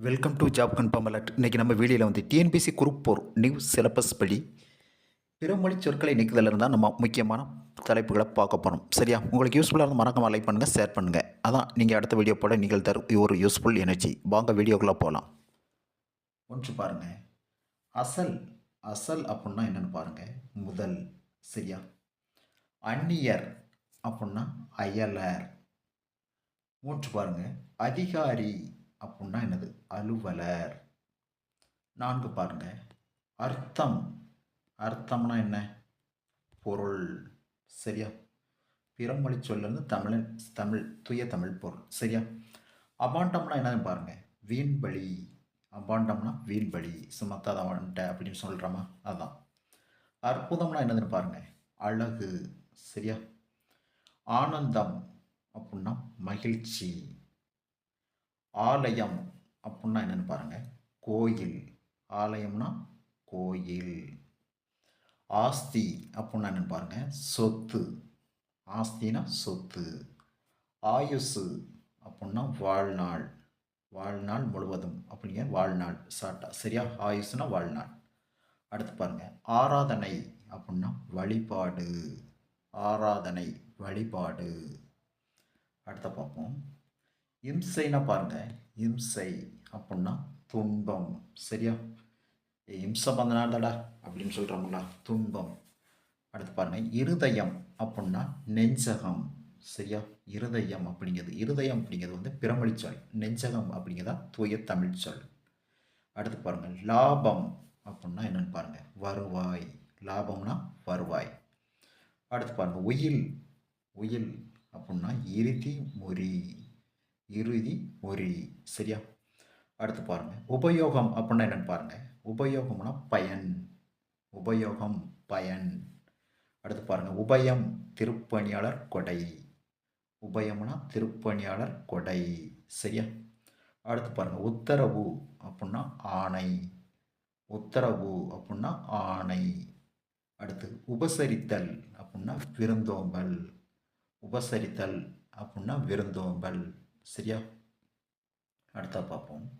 Welcome to job confirm alert இன்றைக்கி நம்ம வீடியோவில் வந்து TNPSC group four new syllabus படி பிறமொழி சொற்களை நீக்குதல் இருந்தால் நம்ம முக்கியமான தலைப்புகளை பார்க்க போகிறோம் சரியா? உங்களுக்கு யூஸ்ஃபுல்லாக இருந்தால் லைக் பண்ணுங்கள் ஷேர் பண்ணுங்கள் அதான் நீங்கள் அடுத்த வீடியோ போட நீங்கள் தரும் ஒரு யூஸ்ஃபுல் எனர்ஜி வாங்க வீடியோக்குள்ளே போகலாம் ஒன்று பாருங்கள் அசல் அசல் அப்புடின்னா என்னென்னு பாருங்கள் முதல் சரியா? அந்நியர் அப்புடின்னா அயலர். மூன்று பாருங்க. அதிகாரி அப்புடின்னா என்னது? அலுவலர். நான்கு பாருங்க. அர்த்தம். அர்த்தம்னா என்ன? பொருள். சரியா? பிறமொழி சொல்லிருந்து தமிழ் தமிழ் தூய தமிழ் பொருள். சரியா? அபாண்டம்னா என்னன்னு பாருங்க. வீண்பலி அபாண்டம்னா வீண்பலி சுமத்தாத வந்துட்ட அப்படின்னு சொல்கிறோமா அதுதான் அற்புதம்னா என்னதுன்னு பாருங்க. அழகு. சரியா? ஆனந்தம். அப்புடின்னா மகிழ்ச்சி. ஆலயம் அப்புடின்னா என்னென்னு பாருங்கள் கோயில். ஆலயம்னா கோயில். ஆஸ்தி அப்புடின்னா என்னென்னு பாருங்கள் சொத்து. ஆஸ்தினா சொத்து. ஆயுசு அப்புடின்னா வாழ்நாள். வாழ்நாள் முழுவதும் அப்படிங்க வாழ்நாள் சாட்டா? சரியா? ஆயுசுனா வாழ்நாள். அடுத்து பாருங்கள் ஆராதனை அப்புடின்னா வழிபாடு. ஆராதனை வழிபாடு. அடுத்த பார்ப்போம். இம்சைனா பாருங்க. இம்சை அப்படின்னா துன்பம். சரியா? இம்சை பந்தனாடா அப்படின்னு சொல்கிறாங்களா துன்பம். அடுத்து பாருங்கள் இருதயம் அப்படின்னா நெஞ்சகம். சரியா? இருதயம் அப்படிங்கிறது இருதயம் அப்படிங்கிறது வந்து பிரமளிச்சொல் நெஞ்சகம் அப்படிங்கிறதா தூய தமிழ் சொல். அடுத்து பாருங்கள் லாபம் அப்படின்னா என்னன்னு பாருங்கள் வருவாய். லாபம்னா வருவாய். அடுத்து பாருங்கள் உயில். உயில் அப்படின்னா இறுதி மொழி இறுதி மொழி சரியா? அடுத்து பாருங்கள் உபயோகம் அப்படின்னா என்னென்னு பாருங்கள் உபயோகம்னா பயன். உபயோகம் பயன். அடுத்து பாருங்கள் உபயம் திருப்பணியாளர் கொடை. உபயம்னா திருப்பணியாளர் கொடை. சரியா? அடுத்து பாருங்கள் உத்தரவு அப்படின்னா ஆணை. உத்தரவு அப்படின்னா ஆணை. அடுத்து உபசரித்தல் அப்படின்னா விருந்தோம்பல். உபசரித்தல் அப்படின்னா விருந்தோம்பல். சரியா? அடுத்தா பார்ப்போம்.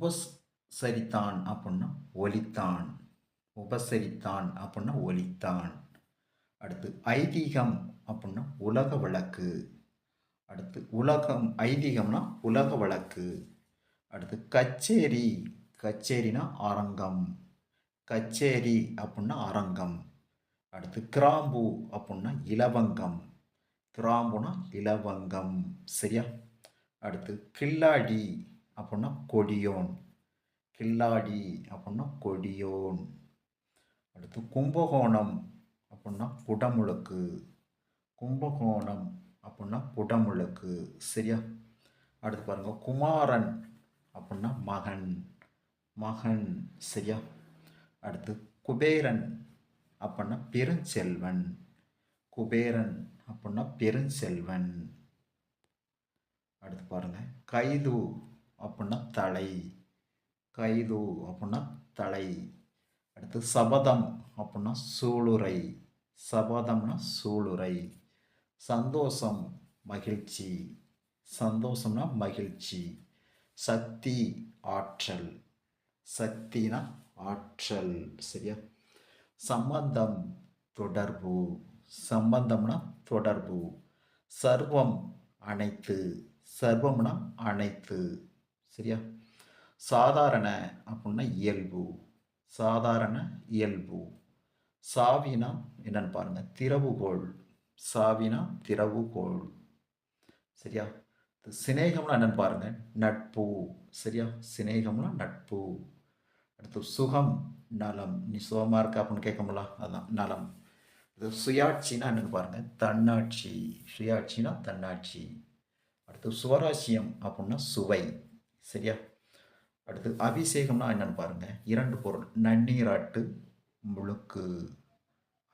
உபசரித்தான் அப்படின்னா ஒலித்தான். உபசரித்தான் அப்படின்னா ஒலித்தான். அடுத்து ஐதீகம் அப்படின்னா உலக வழக்கு. அடுத்து உலகம் ஐதீகம்னா உலக வழக்கு. அடுத்து கச்சேரி கச்சேரினா அரங்கம். கச்சேரி அப்படின்னா அரங்கம். அடுத்து கிராம்பு அப்படின்னா இலவங்கம். கிராம்புனா இலவங்கம். சரியா? அடுத்து கில்லாடி அப்படின்னா கொடியோன். கில்லாடி அப்படின்னா கொடியோன். அடுத்து கும்பகோணம் அப்படின்னா குடமுழுக்கு. கும்பகோணம் அப்படின்னா குடமுழுக்கு. சரியா? அடுத்து பாருங்கள் குமாரன் அப்படின்னா மகன். மகன். சரியா? அடுத்து குபேரன் அப்படின்னா பெருஞ்செல்வன். குபேரன் அப்படின்னா பெருஞ்செல்வன். அடுத்து பாருங்கள் கைது அப்படின்னா தலை. கைது அப்படின்னா தலை. அடுத்து சபதம் அப்படின்னா சூளுரை. சபதம்னா சூளுரை. சந்தோஷம் மகிழ்ச்சி. சந்தோஷம்னா மகிழ்ச்சி. சக்தி ஆற்றல். சக்தினா ஆற்றல். சரியா? சம்பந்தம் தொடர்பு. சம்பந்தம்னா தொடர்பு. சர்வம் அனைத்து சர்வம்னா அனைத்து. சரியா? சாதாரண அப்படின்னா இயல்பு. சாதாரண இயல்பு. சாவினா என்னன்னு பாருங்க திறவுகோள். சாவினா திறவுகோள். சரியா? சிநேகம்னா என்னன்னு பாருங்க நட்பு. சரியா? சிநேகம்னா நட்பு. அடுத்து சுகம் நலம். நீ சுகமாக இருக்க அப்படின்னு கேட்கமுல அதான் நலம். இது சுயாட்சினா என்னன்னு பாருங்க. தன்னாட்சி. சுயாட்சினா தன்னாட்சி. அடுத்து சுவராசியம் அப்படின்னா சுவை. சரியா? அடுத்து அபிஷேகம்னா என்னன்னு பாருங்க. இரண்டு பொருள். நன்னீராட்டு முழுக்கு.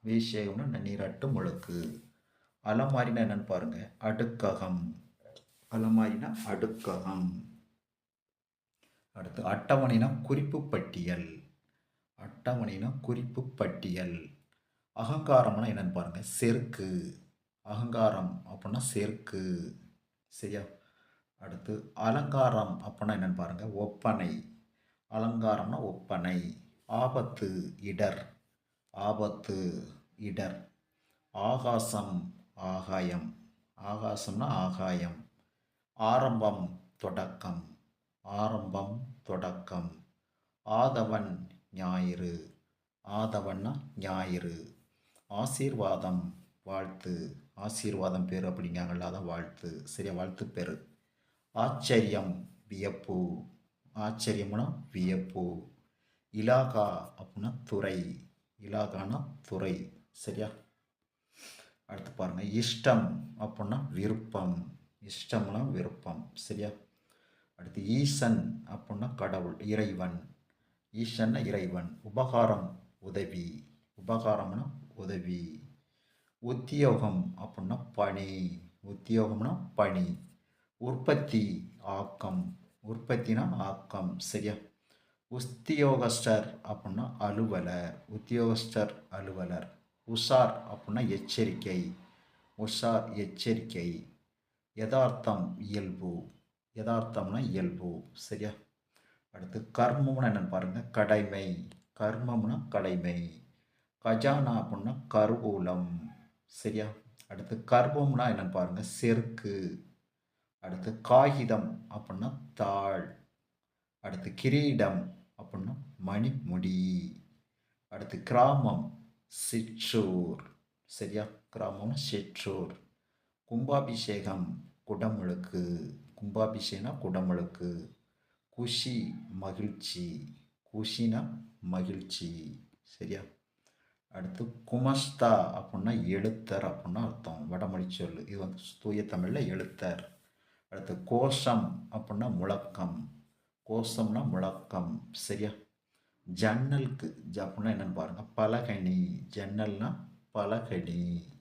அபிஷேகம்னா நன்னீராட்டு முழுக்கு. அலமாரினா என்னன்னு பாருங்க. அடுக்ககம். அலமாரினா அடுக்ககம். அடுத்து அட்டவணைனா குறிப்பு பட்டியல். அட்டவணைனா குறிப்பு பட்டியல். அகங்காரம்னா என்னன்னு பாருங்க. செருக்கு. அகங்காரம் அப்படின்னா செருக்கு. சரியா? அடுத்து அலங்காரம் அப்படின்னா என்னென்னு பாருங்கள் ஒப்பனை. அலங்காரம்னா ஒப்பனை. ஆபத்து இடர். ஆபத்து இடர். ஆகாசம் ஆகாயம். ஆகாசம்னா ஆகாயம். ஆரம்பம் தொடக்கம். ஆரம்பம் தொடக்கம். ஆதவன் ஞாயிறு. ஆதவன்னா ஞாயிறு. ஆசீர்வாதம் வாழ்த்து. ஆசீர்வாதம் பேர் அப்படிங்காங்கல்ல அதான் வாழ்த்து. சரியா? வாழ்த்து பேர். ஆச்சரியம் வியப்பு. ஆச்சரியம்னா வியப்பு. இலாகா அப்படின்னா துறை. இலாகானா துறை. சரியா? அடுத்து பாருங்கள் இஷ்டம் அப்படின்னா விருப்பம். இஷ்டம்னா விருப்பம். சரியா? அடுத்து ஈசன் அப்படின்னா கடவுள் இறைவன். ஈசன்னா இறைவன். உபகாரம் உதவி. உபகாரம்னா உதவி. உத்தியோகம் அப்படின்னா பணி. உத்தியோகம்னா பணி. உற்பத்தி ஆக்கம். உற்பத்தினா ஆக்கம். சரியா? உத்தியோகஸ்டர் அப்படின்னா அலுவலர். உத்தியோகஸ்டர் அலுவலர். உஷார் அப்படின்னா எச்சரிக்கை. உஷார் எச்சரிக்கை. யதார்த்தம் இயல்பு. யதார்த்தம்னா இயல்பு. சரியா? அடுத்து கர்மம்னா என்னென்னு பாருங்கள் கடமை. கர்மம்னா கடமை. கஜானா அப்படின்னா கருவூலம். சரியா? அடுத்து கர்வம்னா என்னென்னு பாருங்கள் செருக்கு. அடுத்து காகிதம் அப்படின்னா தாள். அடுத்து கிரீடம் அப்படின்னா மணிமுடி. அடுத்து கிராமம் சிற்றூர். சரியா? கிராமம்னா சிற்றூர். கும்பாபிஷேகம் குடமுழுக்கு. கும்பாபிஷேகம்னா குடமுழுக்கு. குஷி மகிழ்ச்சி. குஷினா மகிழ்ச்சி. சரியா? அடுத்து குமஸ்தா அப்படின்னா எழுத்தர் அப்படின்னா அர்த்தம். வடமொழி சொல் இது வந்து தூய தமிழில் எழுத்தர். அடுத்து கோஷம் அப்படின்னா முழக்கம். கோஷம்னா முழக்கம். சரியா? ஜன்னலுக்கு அப்புடின்னா அப்படின்னா என்னென்னு பாருங்கள் பலகணி ஜன்னல்னால் பலகனி.